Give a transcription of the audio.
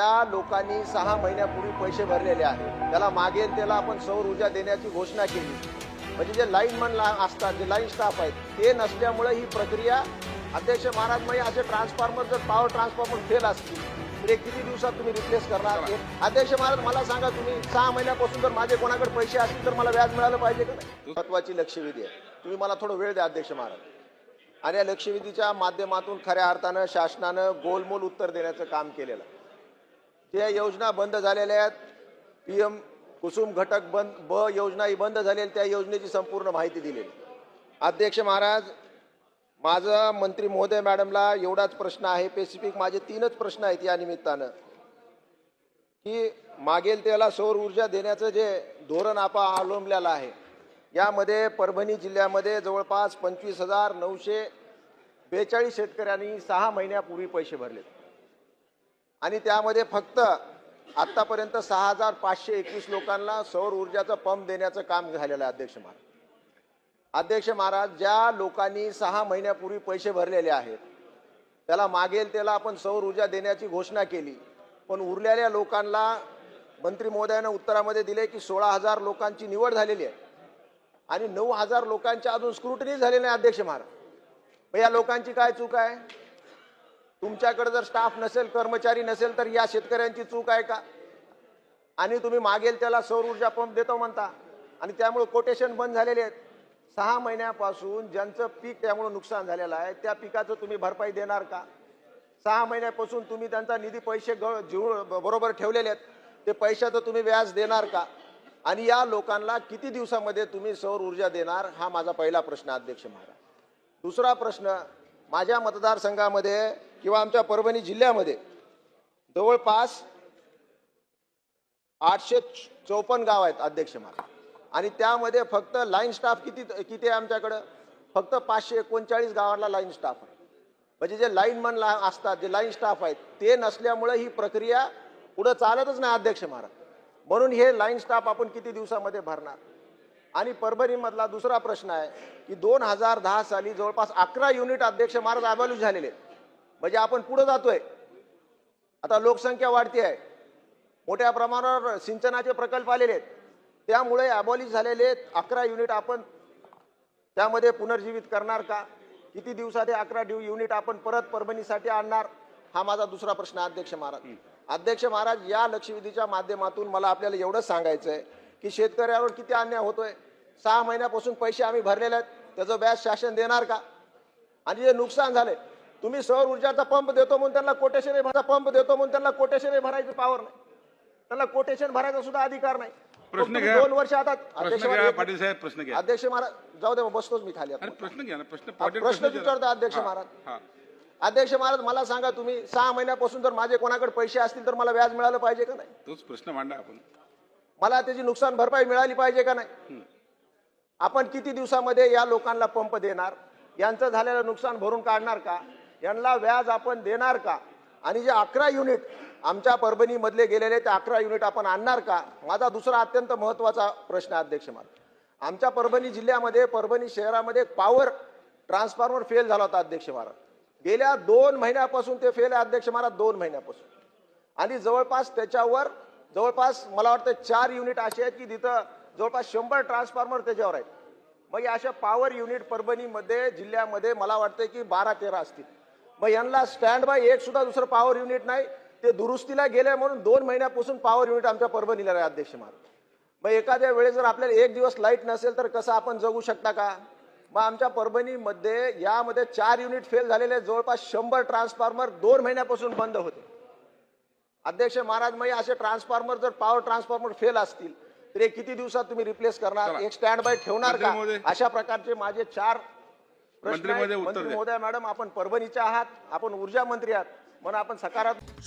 त्या लोकांनी सहा महिन्यापूर्वी पैसे भरलेले आहेत. त्याला मागेल त्याला आपण सौर ऊर्जा देण्याची घोषणा केली. म्हणजे जे लाईनमन असतात जे लाईन स्टाफ आहेत ते नसल्यामुळे ही प्रक्रिया अध्यक्ष महाराज म्हणजे असे ट्रान्सफॉर्मर जर पॉवर ट्रान्सफॉर्मर फेल असतील तर किती दिवसात तुम्ही रिप्लेस करणार? अध्यक्ष महाराज मला सांगा तुम्ही सहा महिन्यापासून जर माझे कोणाकडे पैसे असतील तर मला व्याज मिळालं पाहिजे का? नाही महत्वाची लक्षवेधी आहे. तुम्ही मला थोडं वेळ द्या अध्यक्ष महाराज. आणि या लक्षवेधीच्या माध्यमातून खऱ्या अर्थानं शासनानं गोलमोल उत्तर देण्याचं काम केलेलं त्या योजना बंद झालेल्या आहेत. पी एम कुसुम घटक बंद ब योजना ही बंद झालेली त्या योजनेची संपूर्ण माहिती दिलेली अध्यक्ष महाराज माझा मंत्री महोदय मॅडमला एवढाच प्रश्न आहे. स्पेसिफिक माझे तीनच प्रश्न आहेत या निमित्तानं. की मागेल त्याला सौर ऊर्जा देण्याचं जे धोरण आपा अवलंबलेलं आहे यामध्ये परभणी जिल्ह्यामध्ये जवळपास पंचवीस हजार नऊशे बेचाळीस शेतकऱ्यांनी सहा महिन्यापूर्वी पैसे भरले आणि त्यामध्ये फक्त आत्तापर्यंत सहा हजार पाचशे एकवीस लोकांना सौर ऊर्जाचा पंप देण्याचं काम झालेलं आहे अध्यक्ष महाराज. अध्यक्ष महाराज ज्या लोकांनी सहा महिन्यापूर्वी पैसे भरलेले आहेत त्याला मागेल त्याला आपण सौर ऊर्जा देण्याची घोषणा केली. पण उरलेल्या लोकांना मंत्री महोदयानं उत्तरामध्ये दिले की सोळा हजार लोकांची निवड झालेली आहे. आणि नऊ हजार लोकांच्या अजून स्क्रुटनी झालेली नाही अध्यक्ष महाराज. या लोकांची काय चूक आहे? तुमच्याकडे जर स्टाफ नसेल कर्मचारी नसेल तर या शेतकऱ्यांची चूक आहे का? आणि तुम्ही मागेल त्याला सौर ऊर्जा पंप देतो म्हणता. आणि त्यामुळे कोटेशन बंद झालेले आहेत. सहा महिन्यापासून ज्यांचं पीक त्यामुळे नुकसान झालेलं आहे त्या पिकाचं तुम्ही भरपाई देणार का? सहा महिन्यापासून तुम्ही त्यांचा निधी पैसे ग जीव बरोबर ठेवलेले आहेत. ते पैशाचं तुम्ही व्याज देणार का? आणि या लोकांना किती दिवसामध्ये तुम्ही सौर ऊर्जा देणार? हा माझा पहिला प्रश्न अध्यक्ष महाराज. दुसरा प्रश्न माझ्या मतदारसंघामध्ये किंवा आमच्या परभणी जिल्ह्यामध्ये जवळपास आठशे चौपन्न गाव आहेत अध्यक्ष मला आणि त्यामध्ये फक्त लाईन स्टाफ किती किती आहे आमच्याकडं? फक्त पाचशे एकोणचाळीस गावांना लाईन स्टाफ आहे. म्हणजे जे लाईनमन ला असतात जे लाईन स्टाफ आहेत ते नसल्यामुळे ही प्रक्रिया पुढं चालतच नाही अध्यक्ष महाराज म्हणून हे लाईन स्टाफ आपण किती दिवसामध्ये भरणार? आणि परभणीमधला दुसरा प्रश्न आहे की दोन हजार दहा साली जवळपास अकरा युनिट अध्यक्ष महाराज अबॅल्यूज झालेले आहेत. म्हणजे आपण पुढे जातोय. आता लोकसंख्या वाढती आहे. मोठ्या प्रमाणावर सिंचनाचे प्रकल्प आलेले आहेत. त्यामुळे अबॉलिश झालेले अकरा युनिट आपण त्यामध्ये पुनर्जीवित करणार का? किती दिवसात हे अकरा ड्यू युनिट आपण परत परभणीसाठी आणणार? हा माझा दुसरा प्रश्न आहे, अध्यक्ष महाराज. अध्यक्ष महाराज या लक्षवेधीच्या माध्यमातून मला आपल्याला एवढंच सांगायचं आहे की शेतकऱ्यावर किती अन्याय होतोय? सहा महिन्यापासून पैसे आम्ही भरलेले आहेत. त्याचं व्याज शासन देणार का? आणि जे नुकसान झाले तुम्ही सौर ऊर्जाचा पंप देतो म्हणून त्यांना कोटेशन भरायचा पंप देतो म्हणून त्यांना कोटेशन भरायची पावर नाही. त्यांना कोटेशन भरायचा सुद्धा अधिकार नाही. प्रश्न घ्या. दोन वर्ष आता अध्यक्ष पाटील साहेब प्रश्न घ्या. अध्यक्ष महाराज जाऊ दे बसतोच मी खाली प्रश्न घ्या प्रश्न प्रश्न विचारा. विचारतो अध्यक्ष महाराज. अध्यक्ष महाराज मला सांगा तुम्ही सहा महिन्यापासून जर माझे कोणाकडे पैसे असतील तर मला व्याज मिळालं पाहिजे का नाही? तोच प्रश्न मांडा आपण. मला त्याची नुकसान भरपाई मिळाली पाहिजे का नाही? आपण किती दिवसामध्ये या लोकांना पंप देणार? यांचं झालेलं नुकसान भरून काढणार का? यांना व्याज आपण देणार का? आणि जे अकरा युनिट आमच्या परभणीमधले गेलेले ते अकरा युनिट आपण आणणार का? माझा दुसरा अत्यंत महत्त्वाचा प्रश्न आहे, अध्यक्ष महाराज आमच्या परभणी जिल्ह्यामध्ये परभणी शहरामध्ये पॉवर ट्रान्सफॉर्मर फेल झाला होता अध्यक्ष महाराज गेल्या दोन महिन्यापासून ते फेल आहे अध्यक्ष महाराज दोन महिन्यापासून. आणि जवळपास त्याच्यावर जवळपास मला वाटतं चार युनिट असे आहेत की तिथं जवळपास शंभर ट्रान्सफॉर्मर त्याच्यावर आहेत. मग या अशा पॉवर युनिट परभणीमध्ये जिल्ह्यामध्ये मला वाटतं की बारा तेरा असतील. मग यांना स्टँड बाय एक सुद्धा दुसरं पॉवर युनिट नाही. ते दुरुस्तीला गेले म्हणून दोन महिन्यापासून पॉवर युनिट आमच्या परभणीला आहे अध्यक्ष महाराज. मग एखाद्या वेळेस जर आपल्याला एक दिवस लाइट नसेल तर कसं आपण जगू शकता का? मग आमच्या परभणीमध्ये यामध्ये चार युनिट फेल झालेले जवळपास शंभर ट्रान्सफॉर्मर दोन महिन्यापासून बंद होते. अध्यक्ष महाराज हे असे ट्रान्सफॉर्मर जर पॉवर ट्रान्सफॉर्मर फेल असतील तर हे किती दिवसात तुम्ही रिप्लेस करणार. एक स्टँड बाय ठेवणार का. अशा प्रकारचे माझे चार प्रश्न. महोदय मॅडम आपण परभणीचे आहात आपण ऊर्जा मंत्री आहात म्हणून आपण सकारात्मक